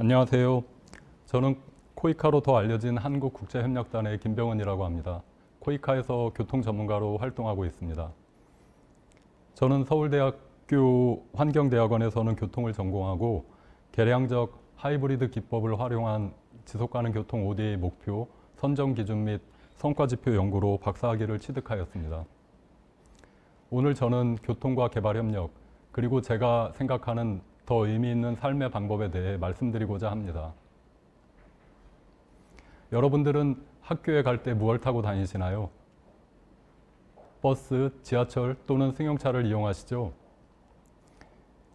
안녕하세요. 저는 코이카로 더 알려진 한국국제협력단의 김병은이라고 합니다. 코이카에서 교통 전문가로 활동하고 있습니다. 저는 서울대학교 환경대학원에서는 교통을 전공하고 개량적 하이브리드 기법을 활용한 지속가능 교통 ODA 목표, 선정 기준 및 성과 지표 연구로 박사학위를 취득하였습니다. 오늘 저는 교통과 개발 협력, 그리고 제가 생각하는 더 의미 있는 삶의 방법에 대해 말씀드리고자 합니다. 여러분들은 학교에 갈 때 무엇을 타고 다니시나요? 버스, 지하철 또는 승용차를 이용하시죠?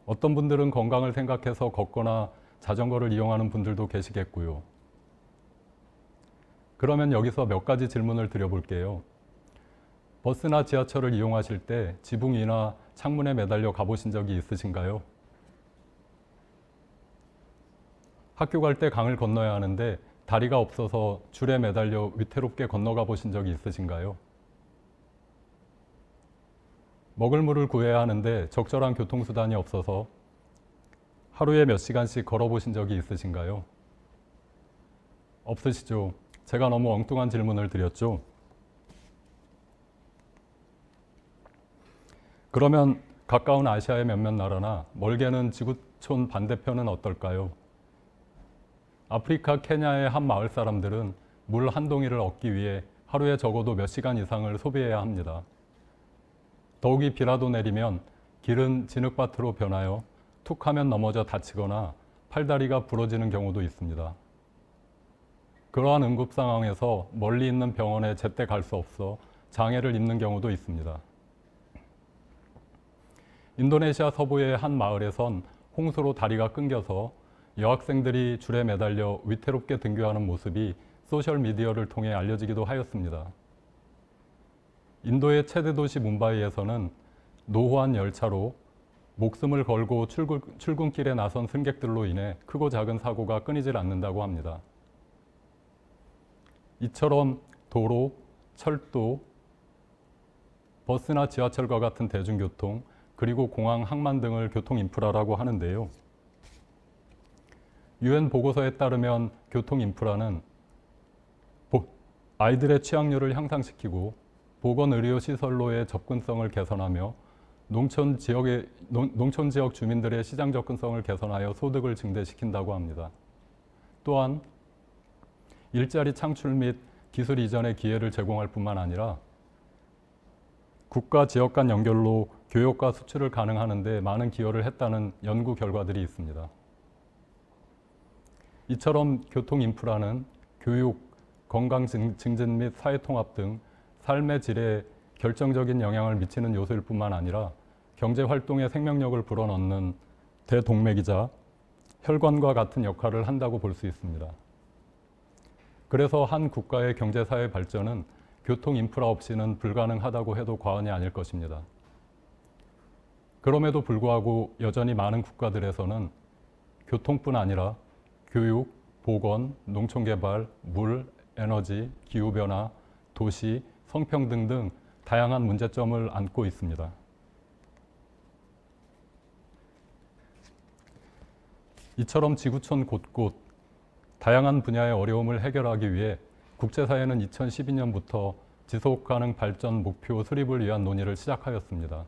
어떤 분들은 건강을 생각해서 걷거나 자전거를 이용하는 분들도 계시겠고요. 그러면 여기서 몇 가지 질문을 드려볼게요. 버스나 지하철을 이용하실 때 지붕 위나 창문에 매달려 가보신 적이 있으신가요? 학교 갈 때 강을 건너야 하는데 다리가 없어서 줄에 매달려 위태롭게 건너가 보신 적이 있으신가요? 먹을 물을 구해야 하는데 적절한 교통수단이 없어서 하루에 몇 시간씩 걸어보신 적이 있으신가요? 없으시죠? 제가 너무 엉뚱한 질문을 드렸죠? 그러면 가까운 아시아의 몇몇 나라나 멀게는 지구촌 반대편은 어떨까요? 아프리카 케냐의 한 마을 사람들은 물 한 동이를 얻기 위해 하루에 적어도 몇 시간 이상을 소비해야 합니다. 더욱이 비라도 내리면 길은 진흙밭으로 변하여 툭 하면 넘어져 다치거나 팔다리가 부러지는 경우도 있습니다. 그러한 응급 상황에서 멀리 있는 병원에 제때 갈 수 없어 장애를 입는 경우도 있습니다. 인도네시아 서부의 한 마을에선 홍수로 다리가 끊겨서 여학생들이 줄에 매달려 위태롭게 등교하는 모습이 소셜 미디어를 통해 알려지기도 하였습니다. 인도의 최대 도시 뭄바이에서는 노후한 열차로 목숨을 걸고 출근, 출근 길에 나선 승객들로 인해 크고 작은 사고가 끊이질 않는다고 합니다. 이처럼 도로, 철도, 버스나 지하철과 같은 대중교통, 그리고 공항, 항만 등을 교통 인프라라고 하는데요. 유엔 보고서에 따르면 교통 인프라는 아이들의 취학률을 향상시키고 보건 의료 시설로의 접근성을 개선하며 농촌 지역의 농촌 지역 주민들의 시장 접근성을 개선하여 소득을 증대시킨다고 합니다. 또한 일자리 창출 및 기술 이전의 기회를 제공할 뿐만 아니라 국가 지역 간 연결로 교역과 수출을 가능하는 데 많은 기여를 했다는 연구 결과들이 있습니다. 이처럼 교통 인프라는 교육, 건강 증진 및 사회 통합 등 삶의 질에 결정적인 영향을 미치는 요소일 뿐만 아니라 경제 활동의 생명력을 불어넣는 대동맥이자 혈관과 같은 역할을 한다고 볼 수 있습니다. 그래서 한 국가의 경제 사회 발전은 교통 인프라 없이는 불가능하다고 해도 과언이 아닐 것입니다. 그럼에도 불구하고 여전히 많은 국가들에서는 교통뿐 아니라 교육, 보건, 농촌개발, 물, 에너지, 기후변화, 도시, 성평등 등 다양한 문제점을 안고 있습니다. 이처럼 지구촌 곳곳 다양한 분야의 어려움을 해결하기 위해 국제사회는 2012년부터 지속 가능 발전 목표 수립을 위한 논의를 시작하였습니다.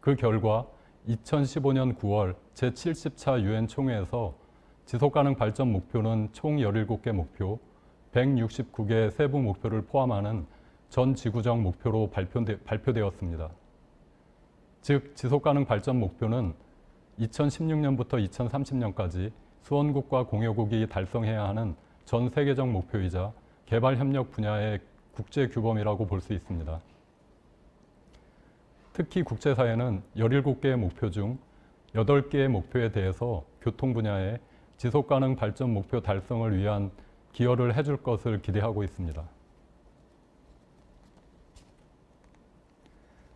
그 결과 2015년 9월 제70차 유엔 총회에서 지속 가능 발전 목표는 총 17개 목표, 169개 세부 목표를 포함하는 전 지구적 목표로 발표되, 발표되 었습니다. 즉, 지속 가능 발전 목표는 2016년부터 2030년까지 수원국과 공여국이 달성해야 하는 전 세계적 목표이자 개발 협력 분야의 국제 규범이라고 볼 수 있습니다. 특히 국제사회는 17개의 목표 중 8개의 목표에 대해서 교통 분야에 지속 가능 발전 목표 달성을 위한 기여를 해줄 것을 기대하고 있습니다.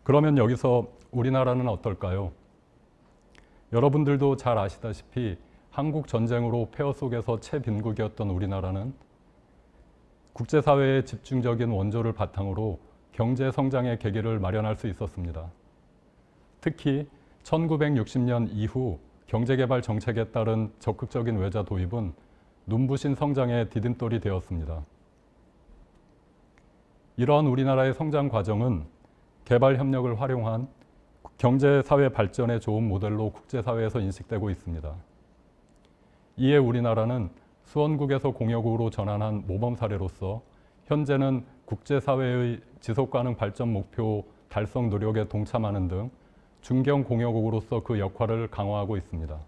그러면 여기서 우리나라는 어떨까요? 여러분들도 잘 아시다시피 한국 전쟁으로 폐허 속에서 채빈국이었던 우리나라는 국제사회의 집중적인 원조를 바탕으로 경제 성장의 계기를 마련할 수 있었습니다. 특히 1960년 이후 경제개발 정책에 따른 적극적인 외자 도입은 눈부신 성장의 디딤돌이 되었습니다. 이러한 우리나라의 성장 과정은 개발 협력을 활용한 경제 사회 발전의 좋은 모델로 국제사회에서 인식되고 있습니다. 이에 우리나라는 수원국에서 공여국으로 전환한 모범 사례로서 현재는 국제사회의 지속 가능 발전 목표 달성 노력에 동참하는 등 중견 공여국으로서 그 역할을 강화하고 있습니다.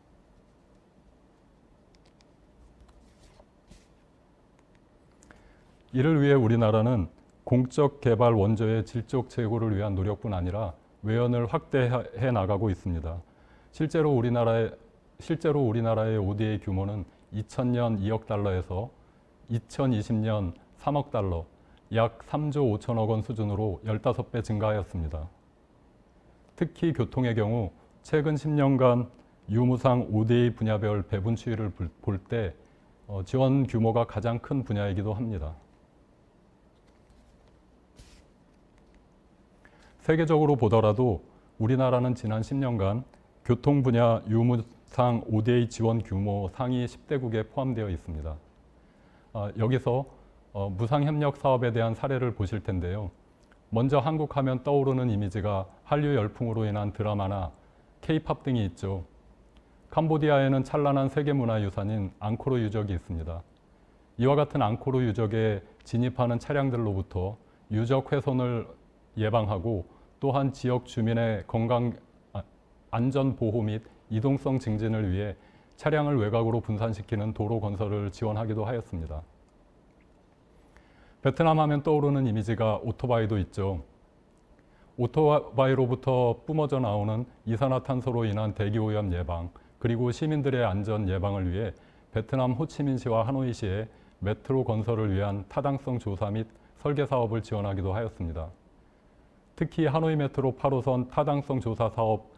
이를 위해 우리나라는 공적 개발 원조의 질적 제고를 위한 노력뿐 아니라 외연을 확대해 나가고 있습니다. 실제로 우리나라의 실제로 우리나라의 ODA 규모는 2000년 2억 달러에서 2020년 3억 달러, 약 3조 5천억 원 수준으로 15배 증가하였습니다. 특히 교통의 경우 최근 10년간 유무상 ODA 분야별 배분 추이를 볼때 어, 지원 규모가 가장 큰 분야이기도 합니다. 세계적으로 보더라도 우리나라는 지난 10년간 교통 분야 유무상 ODA 지원 규모 상위 10대국에 포함되어 있습니다. 아, 여기서 어, 무상협력 사업에 대한 사례를 보실 텐데요. 먼저 한국 하면 떠오르는 이미지가 한류 열풍으로 인한 드라마나 케이팝 등이 있죠. 캄보디아에는 찬란한 세계문화유산인 앙코르 유적이 있습니다. 이와 같은 앙코르 유적에 진입하는 차량들로부터 유적 훼손을 예방하고 또한 지역 주민의 건강 아, 안전 보호 및 이동성 증진을 위해 차량을 외곽으로 분산시키는 도로 건설을 지원하기도 하였습니다. 베트남 하면 떠오르는 이미지가 오토바이도 있죠. 오토바이로부터 뿜어져 나오는 이산화탄소로 인한 대기 오염 예방, 그리고 시민들의 안전 예방을 위해 베트남 호치민시와 하노이시에 메트로 건설을 위한 타당성 조사 및 설계 사업을 지원하기도 하였습니다. 특히 하노이 메트로 8호선 타당성 조사 사업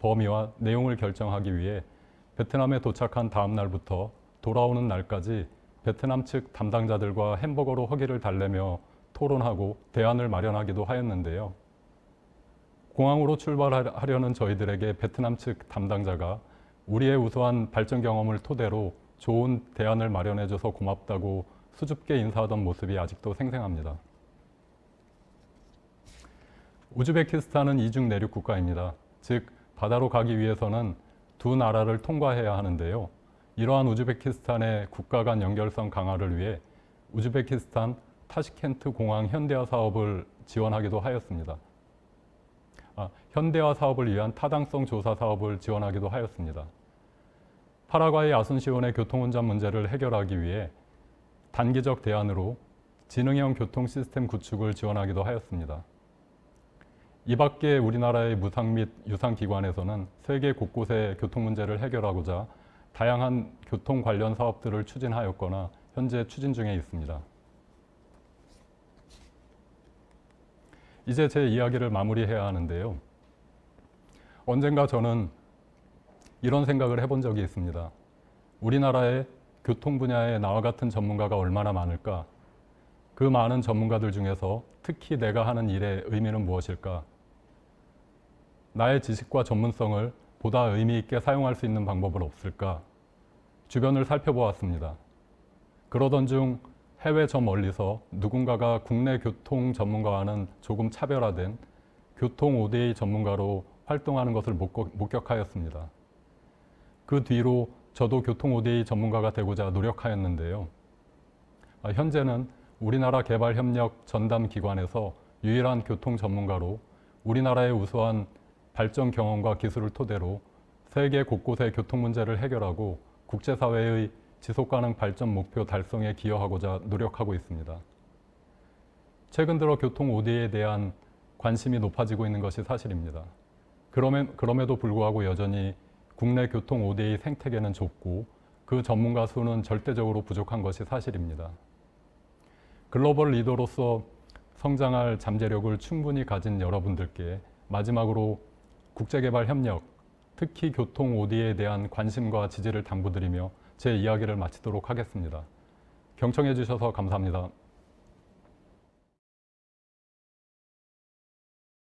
범위와 내용을 결정하기 위해 베트남에 도착한 다음 날부터 돌아오는 날까지 베트남 측 담당자들과 햄버거로 허기를 달래며 토론하고 대안을 마련하기도 하였는데요. 공항으로 출발하려는 저희들에게 베트남 측 담당자가 우리의 우수한 발전 경험을 토대로 좋은 대안을 마련해줘서 고맙다고 수줍게 인사하던 모습이 아직도 생생합니다. 우즈베키스탄은 이중 내륙 국가입니다. 즉 바다로 가기 위해서는 두 나라를 통과해야 하는데요. 이러한 우즈베키스탄의 국가 간 연결성 강화를 위해 우즈베키스탄 타시켄트 공항 현대화 사업을 지원하기도 하였습니다. 아, 현대화 사업을 위한 타당성 조사 사업을 지원하기도 하였습니다. 파라과이 아순시온의 교통운전 문제를 해결하기 위해 단기적 대안으로 지능형 교통 시스템 구축을 지원하기도 하였습니다. 이 밖에 우리나라의 무상 및 유상 기관에서는 세계 곳곳의 교통 문제를 해결하고자 다양한 교통 관련 사업들을 추진하였거나 현재 추진 중에 있습니다. 이제 제 이야기를 마무리해야 하는데요. 언젠가 저는 이런 생각을 해본 적이 있습니다. 우리나라의 교통 분야에 나와 같은 전문가가 얼마나 많을까? 그 많은 전문가들 중에서 특히 내가 하는 일의 의미는 무엇일까? 나의 지식과 전문성을 보다 의미 있게 사용할 수 있는 방법은 없을까? 주변을 살펴보았습니다. 그러던 중 해외 저 멀리서 누군가가 국내 교통 전문가와는 조금 차별화된 교통 ODA 전문가로 활동하는 것을 목격하였습니다. 그 뒤로 저도 교통 ODA 전문가가 되고자 노력하였는데요. 아, 현재는 우리나라 개발협력 전담 기관에서 유일한 교통 전문가로 우리나라의 우수한 발전 경험과 기술을 토대로 세계 곳곳의 교통 문제를 해결하고 국제사회의 지속가능 발전 목표 달성에 기여하고자 노력하고 있습니다. 최근 들어 교통 OD에 대한 관심이 높아지고 있는 것이 사실입니다. 그럼에도 불구하고 여전히 국내 교통 ODA 생태계는 좁고 그 전문가 수는 절대적으로 부족한 것이 사실입니다. 글로벌 리더로서 성장할 잠재력을 충분히 가진 여러분들께 마지막으로 국제개발 협력, 특히 교통 OD에 대한 관심과 지지를 당부드리며 제 이야기를 마치도록 하겠습니다. 경청해 주셔서 감사합니다.